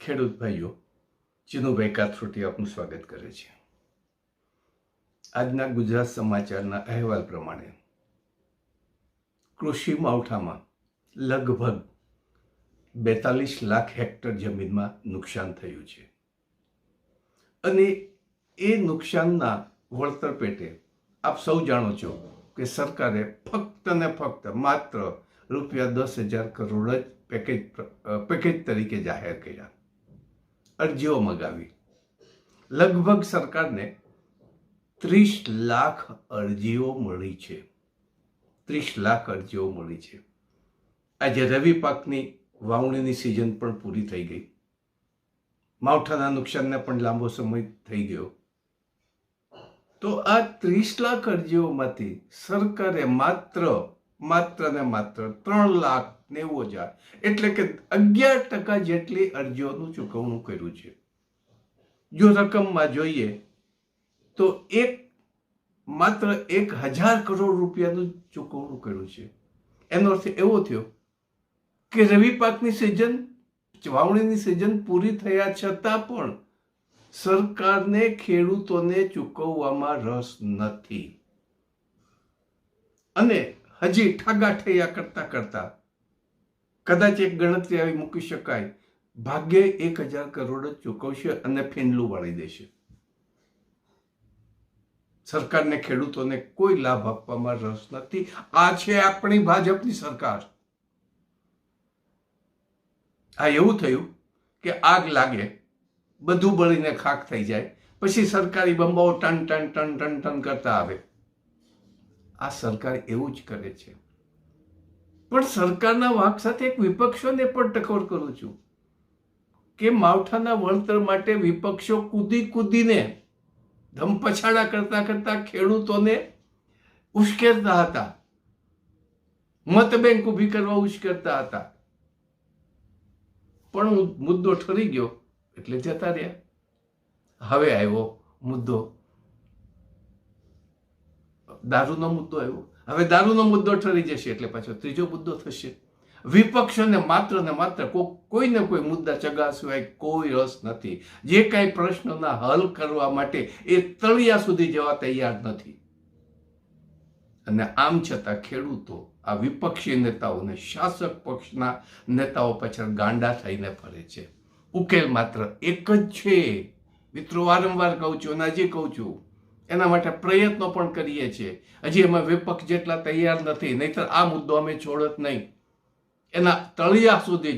ખેડૂત ભાઈઓ ચિનુભાઈ કાથરોટી આપનું સ્વાગત કરે છે. આજના ગુજરાત સમાચારના અહેવાલ પ્રમાણે કૃષિ માવઠામાં લગભગ બેતાલીસ લાખ હેક્ટર જમીનમાં નુકસાન થયું છે. અને એ નુકસાનના વળતર પેટે આપ સૌ જાણો છો કે સરકારે ફક્ત ને ફક્ત માત્ર રૂપિયા દસ હજાર કરોડ જ પેકેજ પેકેજ તરીકે જાહેર કર્યા. અરજીઓ મગાવી. લગભગ સરકારને ત્રીસ લાખ અરજીઓ મળી છે. ત્રીસ લાખ અરજીઓ મળી છે. આજે રવિ પાકની વાવણીની સિઝન પણ પૂરી થઈ ગઈ. માવઠાના નુકસાનને પણ લાંબો સમય થઈ ગયો. તો આ ત્રીસ લાખ અરજીઓમાંથી સરકારે માત્ર માત્ર ને માત્ર ત્રણ લાખ નેવું હજાર. એટલે કે અગિયાર ટકા જેટલી અરજીઓનું ચૂકવણું કર્યું છે? જો રકમમાં જોઈએ તો એક, માત્ર એક હજાર કરોડ રૂપિયાનું ચૂકવણું કર્યું છે? એનો અર્થ એવો થયો કે રવિ પાકની સિઝન, વાવણીની સિઝન પૂરી થયા છતાં પણ સરકારને ખેડૂતોને ચૂકવવામાં રસ નથી. અને હજી ઠાગાઠૈયા કરતા કરતા કદાચ એક ગણતરી આવી મૂકી શકાય. ભાગ્યે એક હજાર કરોડ જ ચૂકવશે અને ફેનલું વાળી દેશે. સરકારને ખેડૂતોને કોઈ લાભ આપવામાં રસ નથી. આ છે આપણી ભાજપની સરકાર. આ એવું થયું કે આગ લાગે, બધું બળીને ખાક થઈ જાય, પછી સરકારી બંબાઓ ટન ટન ટન ટન ટન કરતા આવે. આ સરકાર એવું જ કરે છે. પણ સરકારના વાંક સાથે એક વિપક્ષોને પણ ટકોર કરું છું કે માવઠાના વળતર માટે વિપક્ષો કૂદી કૂદીને ધમપછાડા કરતા કરતા ખેડૂતોને ઉશ્કેરતા હતા. મત બેંક ઊભી કરવા ઉશ્કેરતા હતા. પણ મુદ્દો ઠરી ગયો એટલે જતા રહ્યા. હવે આવ્યો મુદ્દો દારૂનો મુદ્દો આવ્યો. હવે દારૂનો મુદ્દો ઠરી જશે એટલે પાછો ત્રીજો મુદ્દો થશે. વિપક્ષોને માત્ર ને માત્ર કોઈ ને કોઈ મુદ્દા ચગા સિવાય કોઈ રસ નથી. જે કાંઈ પ્રશ્નોના હલ કરવા માટે એ તળિયા સુધી જવા તૈયાર નથી. અને આમ છતાં ખેડૂતો આ વિપક્ષી નેતાઓને શાસક પક્ષના નેતાઓ પાછળ ગાંડા થઈને ફરે છે. ઉકેલ માત્ર એક જ છે. મિત્રો, વારંવાર કહું છું, અને હજી કહું છું એના માટે પ્રયત્નો પણ કરીએ છીએ. હજી એમાં વિપક્ષ જેટલા તૈયાર નથી, નહીતર આ મુદ્દો અમે છોડત નહીં. એના તળિયા સુધી